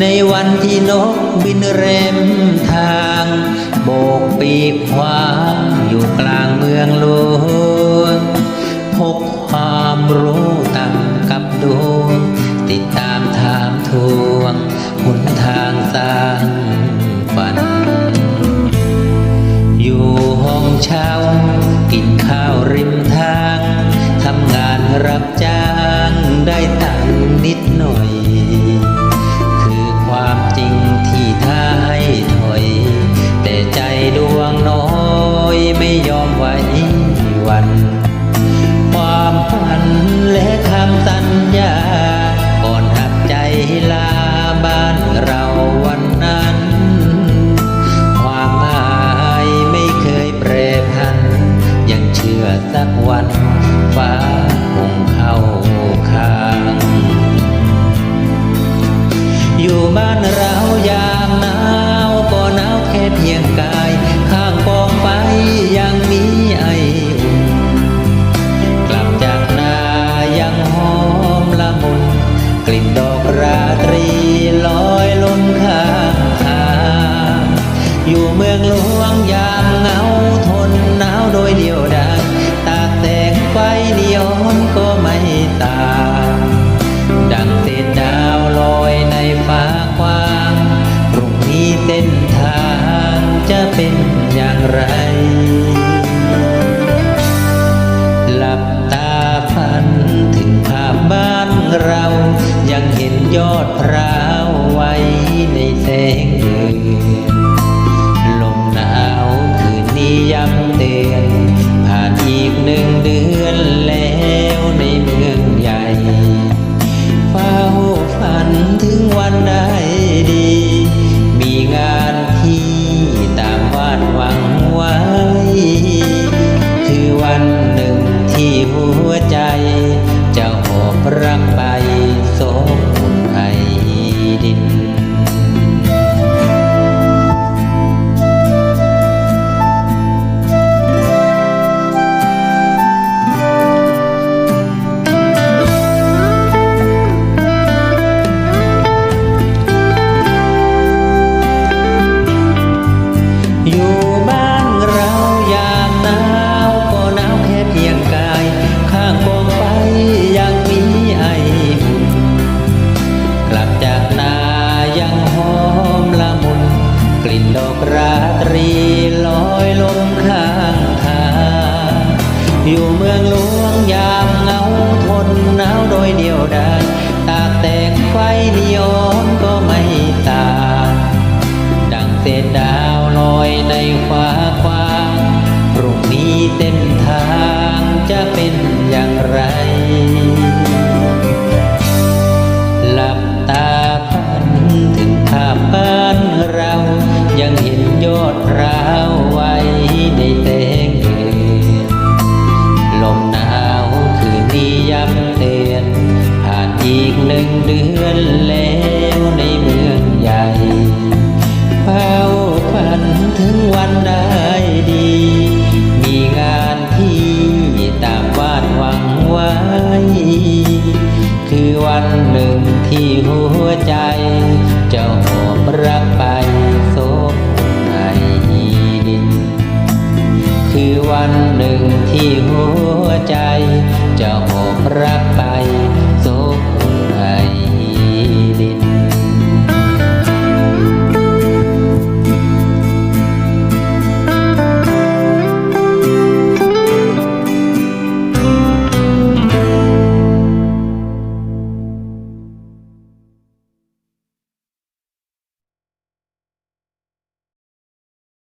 ในวันที่นกบินเร็มทาง โบกปีกขวางอยู่กลางเมืองหลวงพกความรู้ตั้งกับดวงติดตามถามทวงหนทางสร้างฝัน อยู่ห้องเช่ากินข้าวริมทาง ทำงานรับจ้างได้ตังค์นิดหน่อย ไวหวัน ความฝันและคำสัญญา ก่อนหักใจลาบ้านเราวันนั้น ความหมายไม่เคยแปรพัน ยังเชื่อสักวันฟ้าคงเข้าข้าง อยู่บ้านเรายามหนาวก็หนาวแค่เพียงกาย ลิ่นดอกราตรีลอยลมข้างทางอยู่เมืองหลวงยามเหงาทนหนาวโดยเดียวดายตากแสงไฟเดียวก็ไม่ตางดังเศษดาวลอยในฟ้ากว้างพรุ่งนี้เส้นทางจะเป็นอย่างไรหลับตาฝันถึงภาพบ้านเรา ยอดพร้าวไว้ในแสง อยลมข้างทางอยู่เมืองหลวงยามเหงาทนหนาวโดยเดียวดายตากแตงไฟนิยมก็ไม่ตาดังเศษดาวลอยในฟ้ากว้างพรุ่งนี้เส้นทางจะเป็นอย่างไร ถึงวันได้ดี มีงานที่ตามวาดหวังไว้ คือวันหนึ่งที่หัวใจ จะหอบรักไปโซบในดิน คือวันหนึ่งที่หัวใจ จะหอบรักไป